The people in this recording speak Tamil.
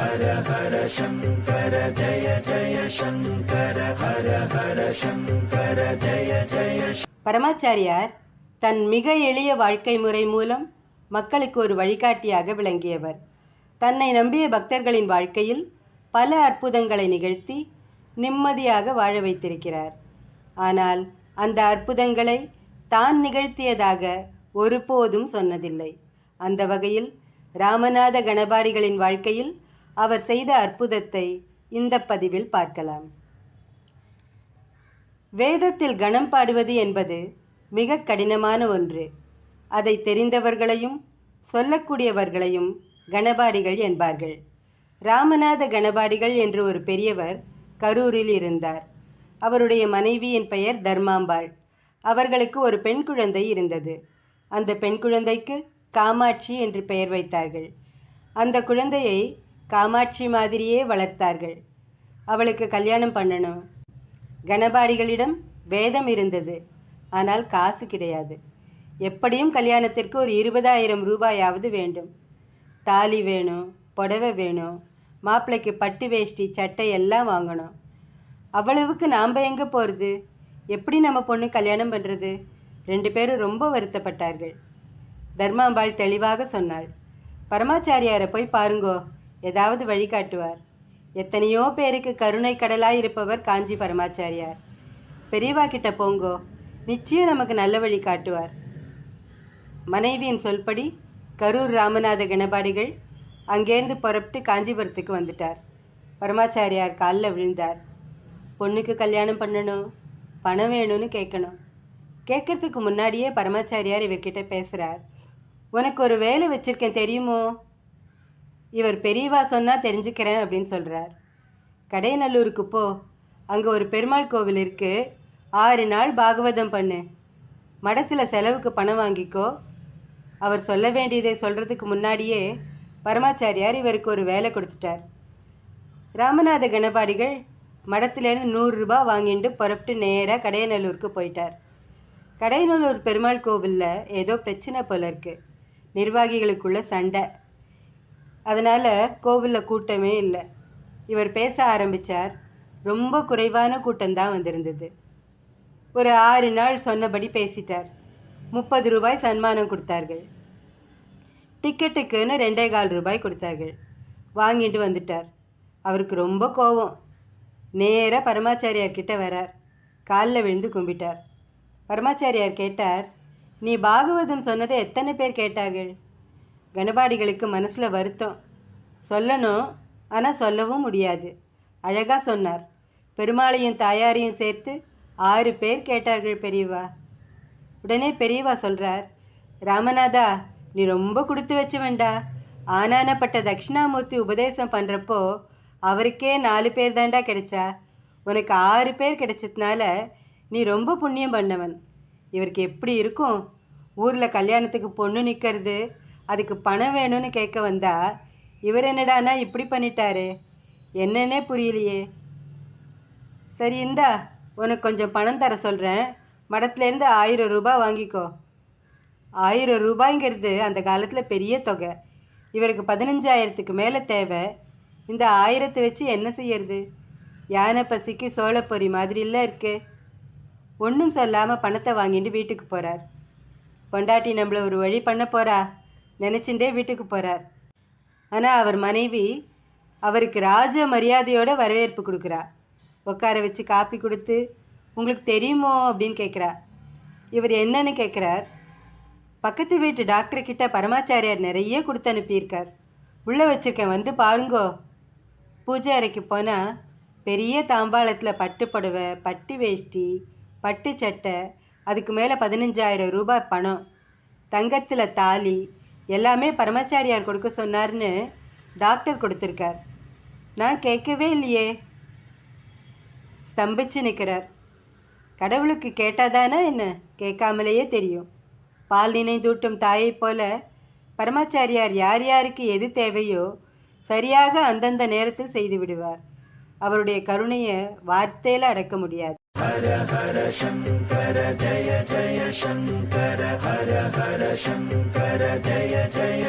ஹர ஹர சங்கர ஜய ஜய சங்கர ஹர ஹர சங்கர ஜய ஜய பரமாச்சாரியார் தன் மிக எளிய வாழ்க்கை முறை மூலம் மக்களுக்கு ஒரு வழிகாட்டியாக விளங்கியவர். தன்னை நம்பிய பக்தர்களின் வாழ்க்கையில் பல அற்புதங்களை நிகழ்த்தி நிம்மதியாக வாழ வைத்திருக்கிறார். ஆனால் அந்த அற்புதங்களை தான் நிகழ்த்தியதாக ஒருபோதும் சொன்னதில்லை. அந்த வகையில் ராமநாத கணபாடிகளின் வாழ்க்கையில் அவர் செய்த அற்புதத்தை இந்த பதிவில் பார்க்கலாம். வேதத்தில் கணம் பாடுவது என்பது மிக கடினமான ஒன்று. அதை தெரிந்தவர்களையும் சொல்லக்கூடியவர்களையும் கணபாடிகள் என்பார்கள். ராமநாத கணபாடிகள் என்று ஒரு பெரியவர் கரூரில் இருந்தார். அவருடைய மனைவியின் பெயர் தர்மாம்பாள். அவர்களுக்கு ஒரு பெண் குழந்தை இருந்தது. அந்த பெண் குழந்தைக்கு காமாட்சி என்று பெயர் வைத்தார்கள். அந்த குழந்தையை காமாட்சி மாதிரியே வளர்த்தார்கள். அவளுக்கு கல்யாணம் பண்ணணும். கணபாடிகளிடம் வேதம் இருந்தது. ஆனால் காசு கிடையாது. எப்படியும் கல்யாணத்திற்கு ஒரு இருபதாயிரம் ரூபாயாவது வேண்டும். தாலி வேணும் புடவை வேணும் மாப்பிள்ளைக்கு பட்டு வேஷ்டி சட்டை எல்லாம் வாங்கணும். அவ்வளவுக்கு நாம் எங்கே போகிறது எப்படி நம்ம பொண்ணு கல்யாணம் பண்ணுறது ரெண்டு பேரும் ரொம்ப வருத்தப்பட்டார்கள். தர்மாம்பாள் தெளிவாக சொன்னாள். பரமாச்சாரியாரை போய் பாருங்கோ. ஏதாவது வழிகாட்டுவார் எத்தனையோ பேருக்கு கருணை கடலாய் இருப்பவர் காஞ்சி பரமாச்சாரியார். பெரியவா கிட்ட போங்கோ. நிச்சயம் நமக்கு நல்ல வழி காட்டுவார். மனைவியின் சொல்படி கரூர் ராமநாத கணபாடிகள் அங்கேருந்து புறப்பட்டு காஞ்சிபுரத்துக்கு வந்துட்டார். பரமாச்சாரியார் காலில் விழுந்தார். பொண்ணுக்கு கல்யாணம் பண்ணணும் பணம் வேணும்னு கேட்கணும். கேட்கறதுக்கு முன்னாடியே பரமாச்சாரியார் இவர்கிட்ட பேசுகிறார் உனக்கு ஒரு வேலை வச்சிருக்கேன் தெரியுமோ? இவர் பெரியவா சொன்னால் தெரிஞ்சுக்கிறேன் அப்படின்னு சொல்கிறார் கடையநல்லூருக்கு போ. அங்கே ஒரு பெருமாள் கோவில் இருக்குது ஆறு நாள் பாகவதம் பண்ணு. மடத்தில் செலவுக்கு பணம் வாங்கிக்கோ. அவர் சொல்ல வேண்டியதை சொல்கிறதுக்கு முன்னாடியே பரமாச்சாரியார் இவருக்கு ஒரு வேலை கொடுத்துட்டார். ராமநாத கணபாடிகள் மடத்துலேருந்து நூறுரூபா வாங்கிட்டு புறப்பட்டு நேராக கடையநல்லூருக்கு போயிட்டார். கடையநல்லூர் பெருமாள் கோவிலில் ஏதோ பிரச்சனை போல இருக்குது நிர்வாகிகளுக்குள்ள சண்டை. அதனால் கோவிலில் கூட்டமே இல்லை. இவர் பேச ஆரம்பித்தார் ரொம்ப குறைவான கூட்டம்தான் வந்திருந்தது. ஒரு ஆறு நாள் சொன்னபடி பேசிட்டார். முப்பது ரூபாய் சன்மானம் கொடுத்தார்கள். டிக்கெட்டுக்குன்னு ரெண்டே கால் ரூபாய் கொடுத்தார்கள். வாங்கிட்டு வந்துட்டார். அவருக்கு ரொம்ப கோபம் நேராக பரமாச்சாரியார் கிட்ட வரார். காலில் விழுந்து கும்பிட்டார். பரமாச்சாரியார் கேட்டார் நீ பாகவதம் சொன்னதை எத்தனை பேர் கேட்டார்கள்? கணபாடிகளுக்கு மனசில் வருத்தம். சொல்லணும் ஆனால் சொல்லவும் முடியாது. அழகாக சொன்னார். பெருமாளையும் தாயாரையும் சேர்த்து ஆறு பேர் கேட்டார்கள் பெரியவா. உடனே பெரியவா சொல்கிறார் ராமநாதா நீ ரொம்ப கொடுத்து வச்சவன்டா. ஆனானப்பட்ட தட்சிணாமூர்த்தி உபதேசம் பண்ணுறப்போ அவருக்கே நாலு பேர் தாண்டா கிடைச்சா. உனக்கு ஆறு பேர் கிடைச்சதுனால நீ ரொம்ப புண்ணியம் பண்ணவன். இவருக்கு எப்படி இருக்கும்? ஊரில் கல்யாணத்துக்கு பொண்ணு நிற்கிறது அதுக்கு பணம் வேணும்னு கேட்க வந்தா இவர் என்னடானா இப்படி பண்ணிட்டாரு? என்னன்னே புரியலையே. சரி இந்தா உனக்கு கொஞ்சம் பணம் தர சொல்கிறேன் மடத்துலேருந்து ஆயிரம் ரூபாய் வாங்கிக்கோ. ஆயிரம் ரூபாய்ங்கிறது அந்த காலத்தில் பெரிய தொகை. இவருக்கு பதினஞ்சாயிரத்துக்கு மேலே தேவை. இந்த ஆயிரத்தை வச்சு என்ன செய்யறது? யானை பசிக்கு சோளப்பொரி மாதிரிலாம் இருக்கு. ஒன்றும் சொல்லாமல் பணத்தை வாங்கிட்டு வீட்டுக்கு போகிறார் பொண்டாட்டி நம்மளை ஒரு வழி பண்ண போகிறா நினச்சிண்டே வீட்டுக்கு போகிறார் ஆனால் அவர் மனைவி அவருக்கு ராஜ மரியாதையோட வரவேற்பு கொடுக்குறா. உட்கார வச்சு காப்பி கொடுத்து உங்களுக்கு தெரியுமோ? அப்படின்னு கேட்குறா இவர் என்னன்னு கேட்குறார் பக்கத்து வீட்டு டாக்டர்கிட்ட பரமாச்சாரியார் நிறைய கொடுத்து அனுப்பியிருக்கார். உள்ளே வச்சிருக்கேன் வந்து பாருங்கோ. பூஜை அறைக்கு போனால் பெரிய தாம்பாளத்தில் பட்டு புடவை பட்டு வேஷ்டி பட்டு சட்டை அதுக்கு மேலே பதினஞ்சாயிரம் ரூபாய் பணம் தங்கத்தில் தாலி எல்லாமே பரமாச்சாரியார் கொடுக்க சொன்னார்னு டாக்டர் கொடுத்துருக்கார். நான் கேட்கவே இல்லையே. ஸ்தம்பிச்சு நிற்கிறார். கடவுளுக்கு கேட்டாதானா என்ன? கேட்காமலேயே தெரியும். பால் நினைந்தூட்டும் தாயைப் போல பரமாச்சாரியார் யார் யாருக்கு எது தேவையோ சரியாக அந்தந்த நேரத்தில் செய்து விடுவார். அவருடைய கருணையை வார்த்தையில் அடக்க முடியாது. ஹர ஹர சங்கர ஜய ஜய சங்கர ஹர ஹர சங்கர ஜய ஜய